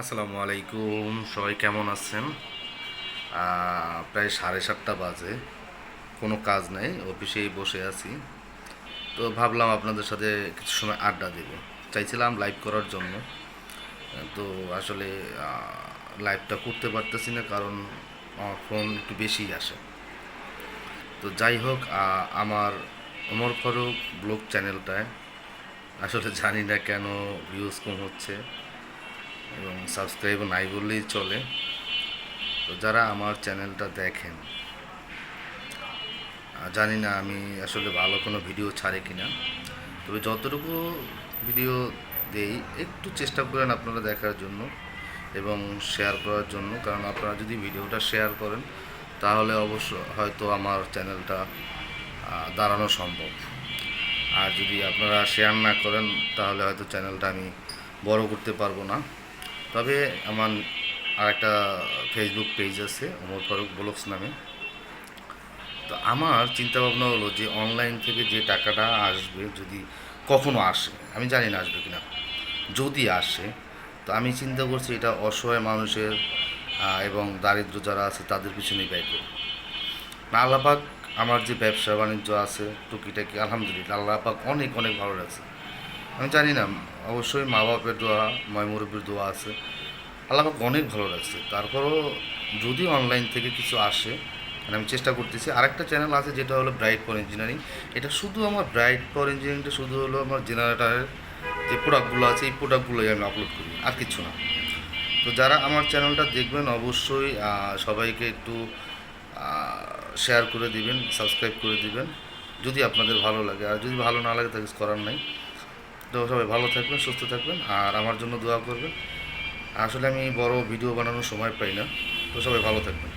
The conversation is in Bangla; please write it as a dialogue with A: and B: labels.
A: আসসালামু আলাইকুম, সবাই কেমন আছেন? প্রায় সাড়ে সাতটা বাজে, কোনো কাজ নেই, অফিসেই বসে আছি। তো ভাবলাম আপনাদের সাথে কিছু সময় আড্ডা দেব। চাইছিলাম লাইভ করার জন্য। তো আসলে লাইভটা করতে পারতেছি না, কারণ আমার ফোন একটু বেশি আসে। তো যাই হোক আমার অমর ফারুক ব্লগ চ্যানেলটায় আসলে জানি না কেন ভিউজ কম হচ্ছে। এবং সাবস্ক্রাইব নাই বললেই চলে। তো যারা আমার চ্যানেলটা দেখেন জানি না আমি আসলে ভালো কোনো ভিডিও ছাড়ে কি না তবে যতটুকু ভিডিও দেই, একটু চেষ্টা করেন আপনারা দেখার জন্য এবং শেয়ার করার জন্য। কারণ আপনারা যদি ভিডিওটা শেয়ার করেন, তাহলে অবশ্য হয়তো আমার চ্যানেলটা দাঁড়ানো সম্ভব। আর যদি আপনারা শেয়ার না করেন, তাহলে হয়তো চ্যানেলটা আমি বড় করতে পারব না। তবে আমার আর একটা ফেসবুক পেজ আছে অমর ফারুক ব্লগস নামে। তো আমার চিন্তা ভাবনা হলো যে অনলাইন থেকে যে টাকাটা আসবে, যদি কখনো আসে, আমি জানি না আসবে কিনা, যদি আসে, তো আমি চিন্তা করছি এটা অসহায় মানুষের এবং দারিদ্র যারা আছে তাদের পিছনেই ব্যয় করব না আল্লাপাক আমার যে ব্যবসা বাণিজ্য আছে, টুকিটাকি, আলহামদুলিল্লাহ আল্লাপাক অনেক অনেক ভালো লাগছে আমি জানি না, অবশ্যই মা বাপের দোয়া ময় মুরব্বীর দোয়া আছে। আল্লাপাক অনেক ভালো লাগছে তারপরও যদি অনলাইন থেকে কিছু আসে মানে আমি চেষ্টা করতেছি। আরেকটা চ্যানেল আছে যেটা হলো ব্রাইট ফর ইঞ্জিনিয়ারিং এটা শুধু আমার ব্রাইট ফর ইঞ্জিনিয়ারিংটা শুধু হলো আমার জেনারেটারের যে প্রোডাক্টগুলো আছে, এই প্রোডাক্টগুলোই আমি আপলোড করি, আর কিছু না। তো যারা আমার চ্যানেলটা দেখবেন, অবশ্যই সবাইকে একটু শেয়ার করে দিবেন সাবস্ক্রাইব করে দিবেন। যদি আপনাদের ভালো লাগে, আর যদি ভালো না লাগে, তাহলে করার নাই। তো সবাই ভালো থাকবেন, সুস্থ থাকবেন, আর আমার জন্য দোয়া করবেন। আসলে আমি বড় ভিডিও বানানোর সময় পাই না, তো সবাই ভালো থাকবেন।